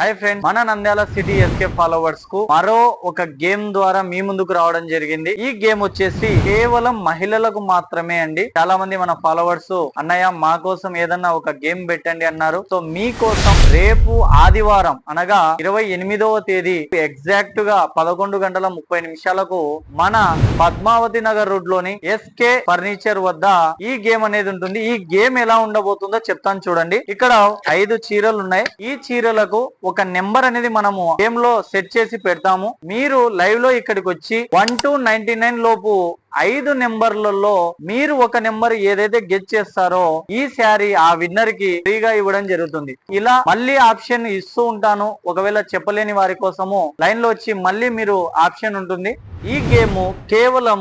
Hi friend మన Nandyal city SK ఫాలోవర్స్కు మరో ఒక గేమ్ ద్వారా మీ ముందుకు రావడం జరిగింది. ఈ గేమ్ వచ్చేసి కేవలం మహిళలకు మాత్రమే అండి. చాలా మంది మన ఫాలోవర్స్ అన్నయ్య మా కోసం ఏదన్నా ఒక గేమ్ పెట్టండి అన్నారు. సో మీ కోసం రేపు ఆదివారం అనగా ఇరవై ఎనిమిదవ తేదీ ఎగ్జాక్ట్గా పదకొండు గంటల ముప్పై నిమిషాలకు మన పద్మావతి నగర్ రోడ్లోని ఎస్కే ఫర్నిచర్ వద్ద ఈ గేమ్ అనేది ఉంటుంది. ఈ గేమ్ ఎలా ఉండబోతుందో చెప్తాను చూడండి. ఇక్కడ ఐదు చీరలు ఉన్నాయి. ఈ చీరలకు ఒక నెంబర్ అనేది మనము గేమ్లో సెట్ చేసి పెడతాము. మీరు లైవ్లో ఇక్కడికి వచ్చి వన్ టు నైన్టీ నైన్ లోపు ఐదు నెంబర్లలో మీరు ఒక నెంబర్ ఏదైతే గెట్ చేస్తారో ఈ శారీ ఆ విన్నర్కి ఫ్రీగా ఇవ్వడం జరుగుతుంది. ఇలా మళ్ళీ ఆప్షన్ ఇస్తూ ఉంటాను. ఒకవేళ చెప్పలేని వారి కోసము లైన్లో వచ్చి మళ్ళీ మీరు ఆప్షన్ ఉంటుంది. ఈ గేమ్ కేవలం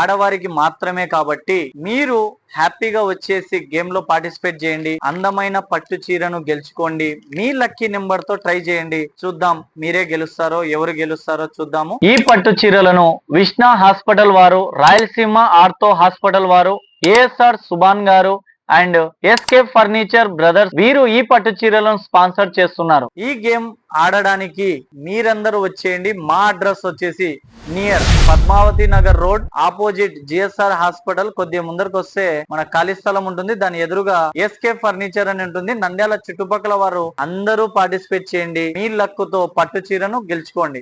ఆడవారికి మాత్రమే కాబట్టి మీరు హ్యాపీగా వచ్చేసి గేమ్లో పార్టిసిపేట్ చేయండి. అందమైన పట్టు చీరను గెలుచుకోండి. మీ లక్కీ నెంబర్తో ట్రై చేయండి. చూద్దాం మీరే గెలుస్తారో ఎవరు గెలుస్తారో చూద్దాము. ఈ పట్టు చీరలను విష్ణా హాస్పిటల్ వారు రాయలసీమ ఆర్థో హాస్పిటల్ వారు ఏఎస్ఆర్ సుభాన్ గారు అండ్ ఎస్కేప్ ఫర్నిచర్ బ్రదర్స్ వీరు ఈ పట్టు చీరలను స్పాన్సర్ చేస్తున్నారు. ఈ గేమ్ ఆడడానికి మీరందరూ వచ్చేయండి. మా అడ్రస్ వచ్చేసి near Padmavathi Nagar road opposite GSR hospital. కొద్దిగా ముందరకు వస్తే మన ఖాళీ స్థలం ఉంటుంది. దాని ఎదురుగా ఎస్కే ఫర్నిచర్ అని ఉంటుంది. నంద్యాల చుట్టుపక్కల వారు అందరూ పార్టిసిపేట్ చేయండి. మీ లక్కుతో పట్టు చీరను గెలుచుకోండి.